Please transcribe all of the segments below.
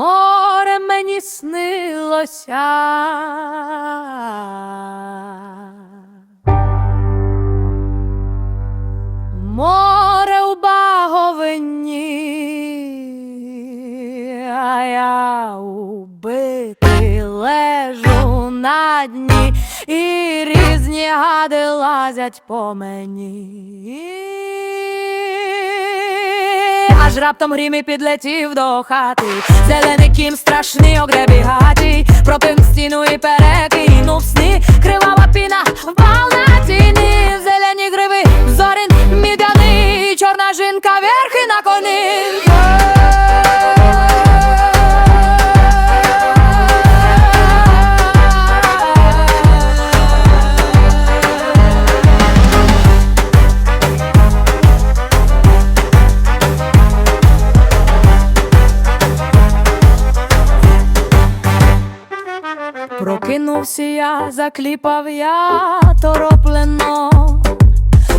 Море мені снилося. Море у баговині, а я убитий лежу на дні, і різні гади лазять по мені. Аж раптом грім підлетів до хати, зелений кім страшний огребігатий, пропив стіну і перекинув сни, кривава піна впав на зелені гриви, зорін мідяний, чорна жінка верхи на коні. Прокинувся я, закліпав я тороплено,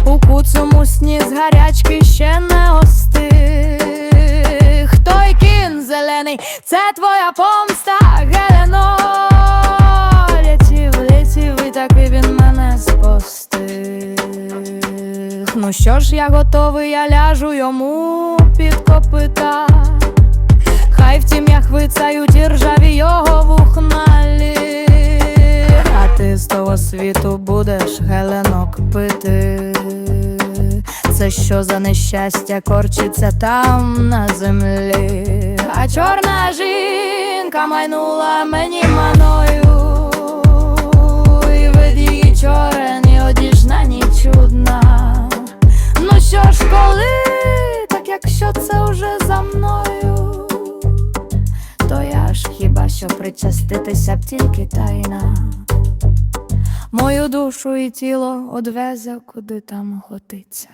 у куцому сні з гарячки ще не остиг. Той кін зелений, це твоя помста, Гелено. Летів, летів, і таки він мене спостиг. Ну що ж, я готовий, я ляжу йому під копита. Того світу будеш геленок пити. Це що за нещастя корчиться там на землі, а чорна жінка майнула мені маною, і вид її чорен, і одіжна ні чудна. Ну що ж, коли, так якщо це вже за мною, то я ж хіба що причаститися б тільки тайна. Мою душу і тіло одвезе, куди там годиться.